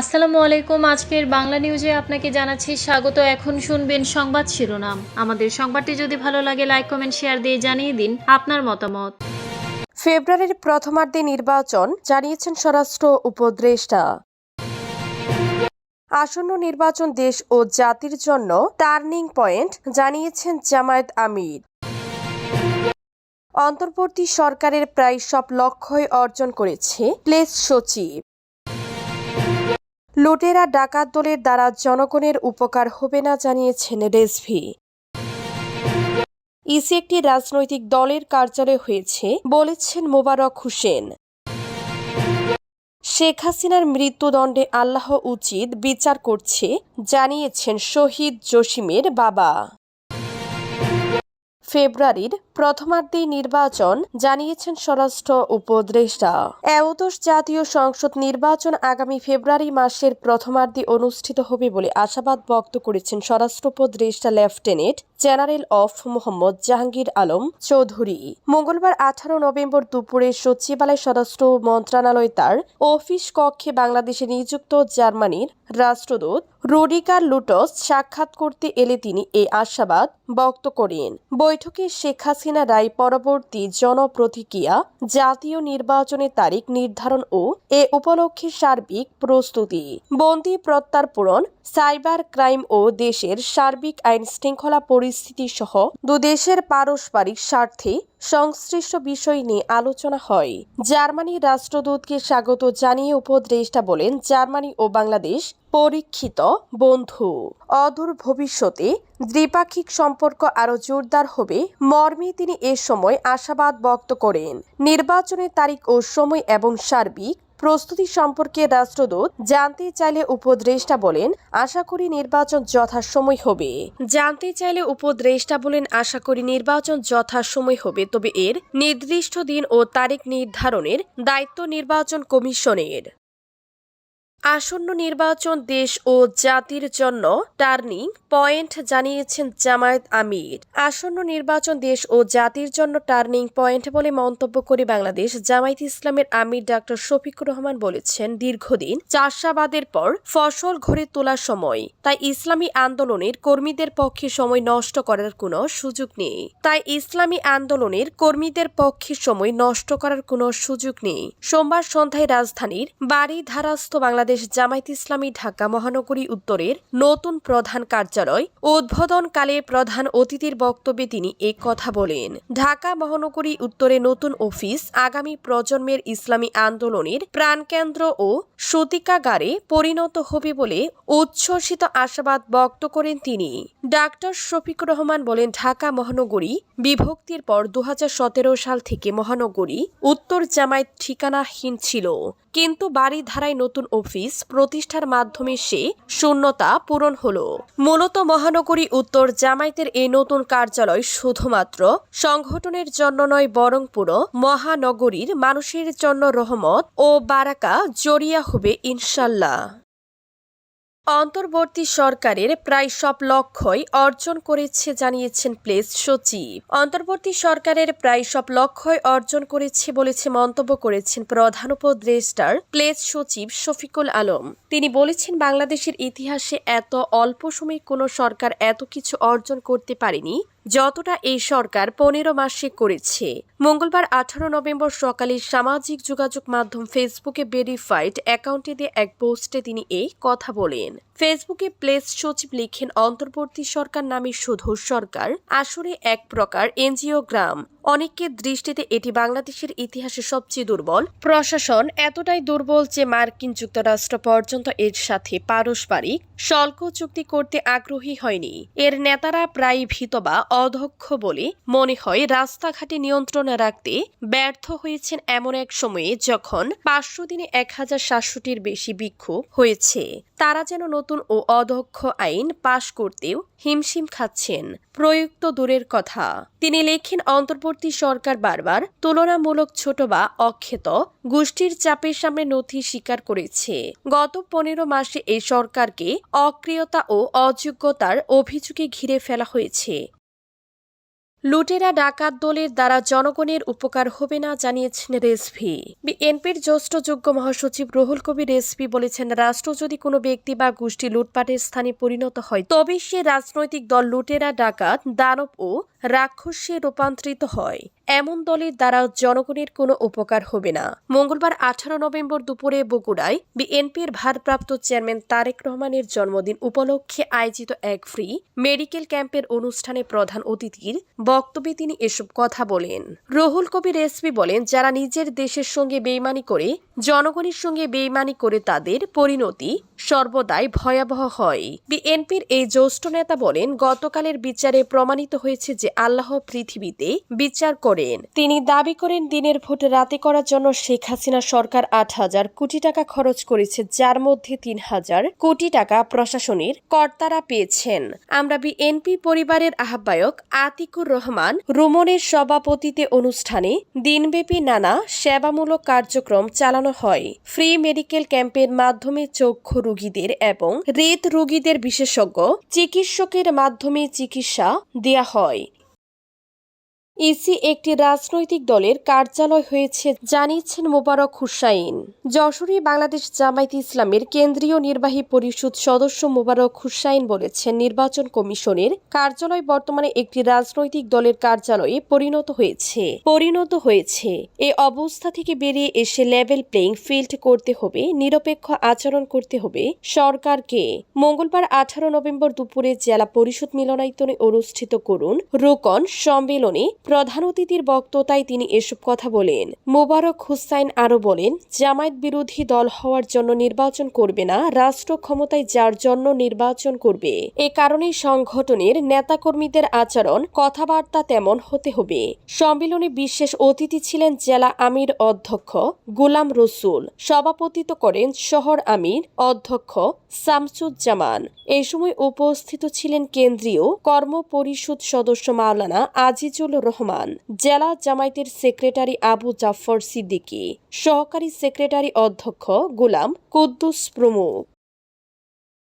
আসসালামু আলাইকুম। আজকের বাংলা নিউজে আপনাকে জানাচ্ছি স্বাগত। এখন শুনবেন সংবাদ শিরোনাম। আমাদের সংবাদটি যদি ভালো লাগে লাইক কমেন্ট শেয়ার দিয়ে জানিয়ে দিন আপনার মতামত। ফেব্রুয়ারির প্রথমার্ধে নির্বাচন, জানিয়েছেন স্বরাষ্ট্র উপদেষ্টা। আসন্ন নির্বাচন দেশ ও জাতির জন্য টার্নিং পয়েন্ট, জানিয়েছেন জামায়াত আমির। অন্তর্বর্তী সরকারের প্রায় সব লক্ষ্যই অর্জন করেছে প্লেস সচিব। লুটেরা ডাকাত দলের দ্বারা জনগণের উপকার হবে না জানিয়েছেন রেজভি। ইসি একটি রাজনৈতিক দলের কার্যালয় হয়েছে, বলেছেন মোবারক হোসেন। শেখ হাসিনার মৃত্যুদণ্ডে আল্লাহ উচিত বিচার করছে, জানিয়েছেন শহীদ জসিমের বাবা। ফেব্রুয়ারির প্রথমার্ধে নির্বাচন জানিয়েছেন স্বরাষ্ট্র উপদেষ্টা। এওদশ জাতীয় সংসদ নির্বাচন আগামী ফেব্রুয়ারি মাসের প্রথমার্ধে অনুষ্ঠিত হবে বলে আশাবাদ ব্যক্ত করেছেন স্বরাষ্ট্র উপদেষ্টা lieutenant general of Mohammad Jahangir Alam Chowdhury. মঙ্গলবার আঠারো নভেম্বর দুপুরে সচিবালয় স্বরাষ্ট্র মন্ত্রণালয় তার অফিস কক্ষে বাংলাদেশে নিযুক্ত জার্মানির রাষ্ট্রদূত রুডিকার লুটস সাক্ষাৎ করতে এলে তিনি এই আশাবাদ ব্যক্ত করেন বৈঠকে শেখ হাসিনা রায় পরবর্তী জনপ্রতিক্রিয়া, জাতীয় নির্বাচনের তারিখ নির্ধারণ ও এ উপলক্ষে সার্বিক প্রস্তুতি, বন্দি প্রত্যার্পণ, সাইবার ক্রাইম ও দেশের সার্বিক আইন শৃঙ্খলা পরিস্থিতি সহ দুদেশের পারস্পরিক স্বার্থে সংশ্লিষ্ট বিষয় নিয়ে আলোচনা হয়। জার্মানির রাষ্ট্রদূতকে স্বাগত জানিয়ে উপদেষ্টা বলেন, জার্মানি ও বাংলাদেশ পরীক্ষিত বন্ধু। অদূর ভবিষ্যতে দ্বিপাক্ষিক সম্পর্ক আরও জোরদার হবে। মর্মে তিনি এ সময় আশাবাদ ব্যক্ত করেন। নির্বাচনের তারিখ ও সময় এবং সার্বিক প্রস্তুতি সম্পর্কে রাষ্ট্রদূত জানতে চাইলে উপদ্রেষ্টা বলেন, আশা করি নির্বাচন যথাসময় হবে। জানতে চাইলে উপদ্রেষ্টা বলেন, আশা করি নির্বাচন যথাসময় হবে। তবে এর নির্দিষ্ট দিন ও তারিখ নির্ধারণের দায়িত্ব নির্বাচন কমিশনের। আসন্ন নির্বাচন দেশ ও জাতির জন্য টার্নিং পয়েন্ট জানিয়েছেন জামায়াত আমির। আসন্ন নির্বাচন দেশ ও জাতির জন্য টার্নিং পয়েন্ট বলে মন্তব্য করে বাংলাদেশ জামায়াত ইসলামের আমির ডাক্তার শফিকুর রহমান বলেছেন, দীর্ঘদিন চাষাবাদের পর ফসল ঘরে তোলার সময়, তাই ইসলামী আন্দোলনের কর্মীদের পক্ষে সময় নষ্ট করার কোনো সুযোগ নেই। তাই ইসলামী আন্দোলনের কর্মীদের পক্ষে সময় নষ্ট করার কোনো সুযোগ নেই। সোমবার সন্ধ্যায় রাজধানীর বাড়ি ধারাস্থ বাংলাদেশ জামায়াত ইসলামী ঢাকা মহানগরী উত্তরের নতুন প্রধান কার্যালয় উদ্বোধনকালে প্রধান অতিথির বক্তব্যে তিনি এ কথা বলেন। ঢাকা মহানগরী উত্তরে নতুন অফিস আগামী প্রজন্মের ইসলামী আন্দোলনের প্রাণকেন্দ্র ও সতিকাগারে পরিণত হবে বলে উচ্ছ্বসিত আশাবাদ ব্যক্ত করেন তিনি। ডাক্তার শফিক রহমান বলেন, ঢাকা মহানগরী বিভক্তির পর দু হাজার সতেরো সাল থেকে মহানগরী উত্তর জামায়াত ঠিকানাহীন ছিল। কিন্তু বাড়িধারায় নতুন অফিস প্রতিষ্ঠার মাধ্যমে সে শূন্যতা পূরণ হল। মূলত মহানগরী উত্তর জামায়াতের এই নতুন কার্যালয় শুধুমাত্র সংগঠনের জন্য নয়, বরং পুরো মহানগরীর মানুষের জন্য রহমত ও বারাকা জড়িয়া হবে ইনশাল্লাহ। অন্তর্বর্তী সরকারের প্রায় সব লক্ষ্যই অর্জন করেছে জানিয়েছেন প্লেস সচিব। অন্তর্বর্তী সরকারের প্রায় সব লক্ষ্যই অর্জন করেছে বলেছে মন্তব্য করেছেন প্রধান উপদেষ্টার প্লেস সচিব শফিকুল আলম। তিনি বলেছেন, বাংলাদেশের ইতিহাসে এত অল্প সময়ে কোনো সরকার এত কিছু অর্জন করতে পারেনি যতটা এই সরকার পনেরো মাসে করেছে। মঙ্গলবার আঠারো নভেম্বর সকালে সামাজিক যোগাযোগ মাধ্যম ফেসবুকে ভেরিফাইড অ্যাকাউন্টে দিয়ে এক পোস্টে তিনি এই কথা বলেন। ফেসবুকে প্লেস সচিব লিখেন, অন্তর্বর্তী সরকার নামে শুধু সরকার আসলে এক প্রকার এনজিও গ্রাম। অনেকের দৃষ্টিতে এটি বাংলাদেশের ইতিহাসে সবচেয়ে দুর্বল। প্রশাসন এতটাই দুর্বল যে মার্কিন যুক্তরাষ্ট্র পর্যন্ত এর সাথে পারস্পরিক শুল্ক চুক্তি করতে আগ্রহী হয়নি। এর নেতারা প্রায় ভীত বা অধ্যক্ষ বলে মনে হয় রাস্তাঘাটে নিয়ন্ত্রণে রাখতে ব্যর্থ হয়েছেন এমন এক সময়ে যখন পাঁচশো দিনে এক হাজার সাতশোটির বেশি বিক্ষোভ হয়েছে। তারা যেন নতুন ও অদক্ষ আইন পাশ করতেও হিমশিম খাচ্ছেন। প্রযুক্ত দূরের কথা। তিনি লেখেন, অন্তর্বর্তী সরকার বারবার তুলনামূলক ছোট বা অক্ষেত গোষ্ঠীর চাপের সামনে নথি স্বীকার করেছে। গত পনেরো মাসে এই সরকারকে অক্রিয়তা ও অযোগ্যতার অভিযোগে ঘিরে ফেলা হয়েছে। লুটেরা ডাকাত দলের দ্বারা জনগণের উপকার হবে না জানিয়েছেন রেসভি। বিএনপির জ্যেষ্ঠ যোগ্য মহাসচিব রুহুল কবির রেসভি বলেছেন, রাষ্ট্র যদি কোনো ব্যক্তি বা গোষ্ঠী লুটপাটের স্থানে পরিণত হয় তবে সে রাজনৈতিক দল লুটেরা, ডাকাত, দানব ও রাক্ষসে রূপান্তরিত হয়। এমন দলের দ্বারা জনগণের কোনো উপকার হবে না। মঙ্গলবার আঠারো নভেম্বর দুপুরে বগুড়ায় বিএনপির ভারপ্রাপ্ত চেয়ারম্যান তারেক রহমানের জন্মদিন উপলক্ষে আয়োজিত এক ফ্রি মেডিকেল ক্যাম্পের অনুষ্ঠানে প্রধান অতিথির বক্তব্যে তিনি এসব কথা বলেন। রহুল কবির এসপি বলেন, যারা নিজের দেশের সঙ্গে বেইমানি করে, জনগণের সঙ্গে বেইমানি করে তাদের পরিণতি সর্বদাই ভয়াবহ হয়। বিএনপির এই জ্যেষ্ঠ নেতা বলেন, গতকালের বিচারে প্রমাণিত হয়েছে যে আল্লাহ পৃথিবীতে বিচার করেন। তিনি দাবি করেন, দিনের ভোট রাতে করার জন্য শেখ হাসিনা সরকার আট হাজার কোটি টাকা খরচ করেছে, যার মধ্যে তিন হাজার কোটি টাকা প্রশাসনের কর্তারা পেয়েছেন। আমরা বিএনপি পরিবারের আহ্বায়ক আতিকুর রহমান রুমনের সভাপতিতে অনুষ্ঠানে দিনব্যাপী নানা সেবামূলক কার্যক্রম চালানো হয়। ফ্রি মেডিকেল ক্যাম্পের মাধ্যমে চক্ষু রোগীদের এবং হৃদ রোগীদের বিশেষজ্ঞ চিকিৎসকের মাধ্যমে চিকিৎসা দেয়া হয়। ইসি একটি রাজনৈতিক দলের কার্যালয় হয়েছে, জানিয়েছেন মোবারক হুসাইন। যশোরে বাংলাদেশ জামায়াত ইসলামের কেন্দ্রীয় নির্বাহী পরিষদ সদস্য মোবারক হুসাইন বলেছেন, নির্বাচন কমিশনের কার্যালয় বর্তমানে একটি রাজনৈতিক দলের কার্যালয়ে পরিণত হয়েছে। পরিণত হয়েছে। এ অবস্থা থেকে বেরিয়ে এসে লেভেল প্লেইং ফিল্ড করতে হবে, নিরপেক্ষ আচরণ করতে হবে সরকারকে। মঙ্গলবার আঠারো নভেম্বর দুপুরে জেলা পরিষদ মিলনায়তনে অনুষ্ঠিত করুন রোকন সম্মেলনে প্রধান অতিথির বক্ততায় তিনি এসব কথা বলেন। মোবারক হুসাইন আরও বলেন, জামায়াত বিরোধী দল হওয়ার জন্য নির্বাচন করবে না, রাষ্ট্র ক্ষমতায় যার জন্য নির্বাচন করবে। এ কারণেই সংগঠনের নেতাকর্মীদের আচরণ, কথাবার্তা তেমন হতে হবে। সম্মেলনে বিশেষ অতিথি ছিলেন জেলা আমির অধ্যক্ষ গোলাম রসুল, সভাপতিত্ব করেন শহর আমির অধ্যক্ষ শামসুজ্জামান। এই সময় উপস্থিত ছিলেন কেন্দ্রীয় কর্ম পরিষদ সদস্য মাওলানা আজিজুল রহমান জেলা জামায়াতের সেক্রেটারি আবু জাফর সিদ্দিকী সহকারী সেক্রেটারি অধ্যক্ষ গুলাম কুদ্দুস প্রমুখ।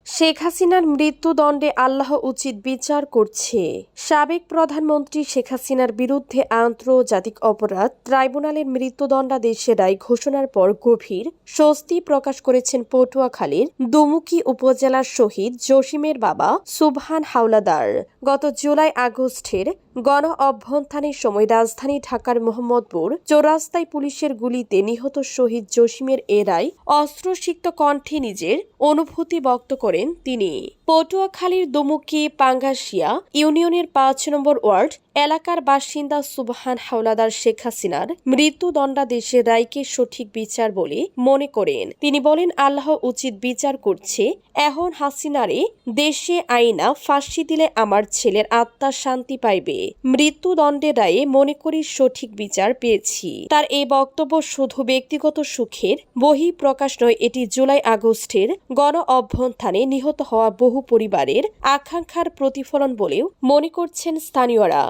শেখ হাসিনার মৃত্যুদণ্ডে আল্লাহ উচিত বিচার করছে। সাবেক প্রধানমন্ত্রী শেখ হাসিনার বিরুদ্ধে আন্তর্জাতিক অপরাধ ট্রাইব্যুনালের মৃত্যুদণ্ডাদেশের রায় ঘোষণার পর গভীর স্বস্তি প্রকাশ করেছেন পটুয়াখালীর দুমুখী উপজেলার শহীদ জসিমের বাবা সুবহান হাওলাদার। গত জুলাই আগস্টের গণ অভ্যন্থানের সময় রাজধানী ঢাকার মোহাম্মদপুর চৌরাস্তায় পুলিশের গুলিতে নিহত শহীদ জসিমের এ রায় অস্ত্রসিক্ত কণ্ঠে নিজের অনুভূতি ব্যক্ত করেন তিনি। পটুয়াখালীর দুমুখী পাঙ্গাসিয়া ইউনিয়নের পাঁচ নম্বর ওয়ার্ড এলাকার বাসিন্দা সুবহান হাওলাদার শেখ হাসিনার মৃত্যুদণ্ডাদেশের রায়কে সঠিক বিচার বলে মনে করেন। তিনি বলেন, আল্লাহ উচিত বিচার করছে, এখন হাসিনারে দেশে আইনা ফাঁসি দিলে আমার ছেলের আত্মা শান্তি পাইবে। মৃত্যুদণ্ডের রায়ে মনে করি সঠিক বিচার পেয়েছি। তার এই বক্তব্য শুধু ব্যক্তিগত সুখের বহি প্রকাশ নয়, এটি জুলাই আগস্টের গণ অভ্যন্থানে নিহত হওয়া বহু পরিবারের আকাঙ্ক্ষার প্রতিফলন বলেও মনে করছেন স্থানীয়রা।